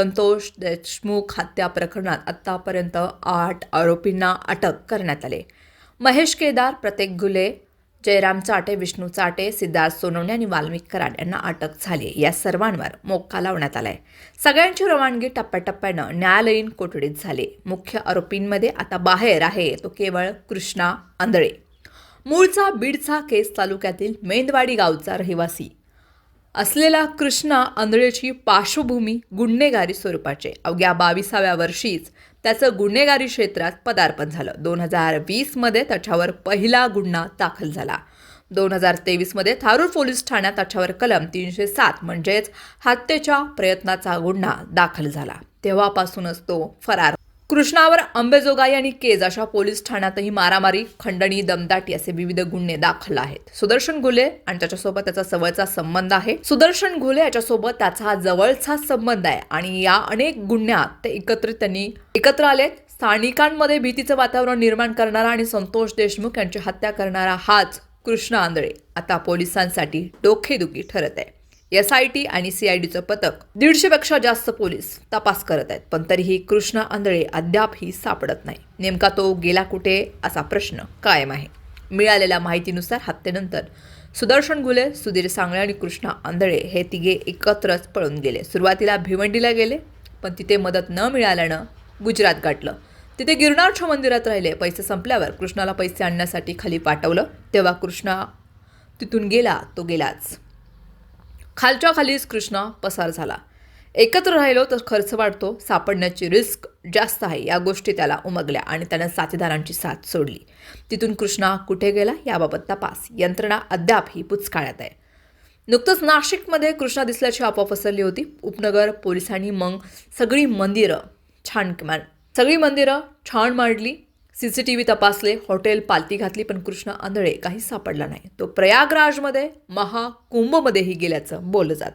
संतोष देशमुख हत्या प्रकरणात आत्तापर्यंत आठ आरोपींना अटक करण्यात आले. महेश केदार प्रत्येक गुले जयराम चाटे विष्णू चाटे सिद्धार्थ सोनवणे आणि वाल्मिक कराड यांना अटक झाली. या सर्वांवर मोक्का लावण्यात आलाय. सगळ्यांची रवानगी टप्प्याटप्प्यानं न्यायालयीन कोठडीत झाली. मुख्य आरोपींमध्ये आता बाहेर आहे तो केवळ कृष्णा आंधळे. मूळचा बीडचा केस तालुक्यातील मेंदवाडी गावचा रहिवासी असलेला कृष्णा आंधळेची पार्श्वभूमी गुन्हेगारी स्वरूपाचे. अवघ्या बावीसाव्या वर्षीच त्याचं गुन्हेगारी क्षेत्रात पदार्पण झालं. दोन हजार वीसमध्ये त्याच्यावर पहिला गुन्हा दाखल झाला. दोन हजार तेवीसमध्ये थारूर पोलीस ठाण्यात त्याच्यावर कलम तीनशे सात म्हणजेच हत्येच्या प्रयत्नाचा गुन्हा दाखल झाला. तेव्हापासूनच तो फरार कृष्णावर अंबेजोगाई आणि केज अशा पोलीस ठाण्यातही मारामारी खंडणी दमदाटी असे विविध गुन्हे दाखल आहेत. सुदर्शन घुले आणि त्याच्यासोबत त्याचा जवळचा संबंध आहे. सुदर्शन घुले याच्यासोबत त्याचा जवळचा संबंध आहे आणि या अनेक गुन्ह्यात ते एकत्रित त्यांनी एकत्र आलेत स्थानिकांमध्ये भीतीचं वातावरण निर्माण करणारा आणि संतोष देशमुख यांची हत्या करणारा हाच कृष्ण आंधळे आता पोलिसांसाठी डोकेदुखी ठरत आहे. एस आय टी आणि सी आय डीचं पथक दीडशेपेक्षा जास्त पोलीस तपास करत आहेत. पण तरीही कृष्ण आंधळे अद्यापही सापडत नाही. नेमका तो गेला कुठे? असा प्रश्न कायम आहे. मिळालेल्या माहितीनुसार हत्येनंतर सुदर्शन गुले सुधीर सांगळे आणि कृष्णा आंधळे हे तिघे एकत्रच पळून गेले. सुरुवातीला भिवंडीला गेले पण तिथे मदत न मिळाल्यानं गुजरात गाठलं. तिथे गिरनारच्या मंदिरात राहिले. पैसे संपल्यावर कृष्णाला पैसे आणण्यासाठी खाली पाठवलं. तेव्हा कृष्णा तिथून गेला तो गेलाच. खालच्या खालीच कृष्णा पसार झाला. एकत्र राहिलो तर खर्च वाढतो सापडण्याची रिस्क जास्त आहे या गोष्टी त्याला उमगल्या आणि त्यानं साथीदारांची साथ सोडली. तिथून कृष्णा कुठे गेला याबाबत तपास. यंत्रणा अद्याप ही पुचकाळ्यात आहे. नुकतंच नाशिकमध्ये कृष्णा दिसल्याची अफवा पसरली होती. उपनगर पोलिसांनी मग सगळी मंदिरं छान मान सगळी मंदिरं छान मांडली. सी सी टी व्ही तपासले हॉटेल पालती घातली पण कृष्ण आंधळे काही सापडला नाही. तो प्रयागराजमध्ये महाकुंभमध्येही गेल्याचं बोललं जातं.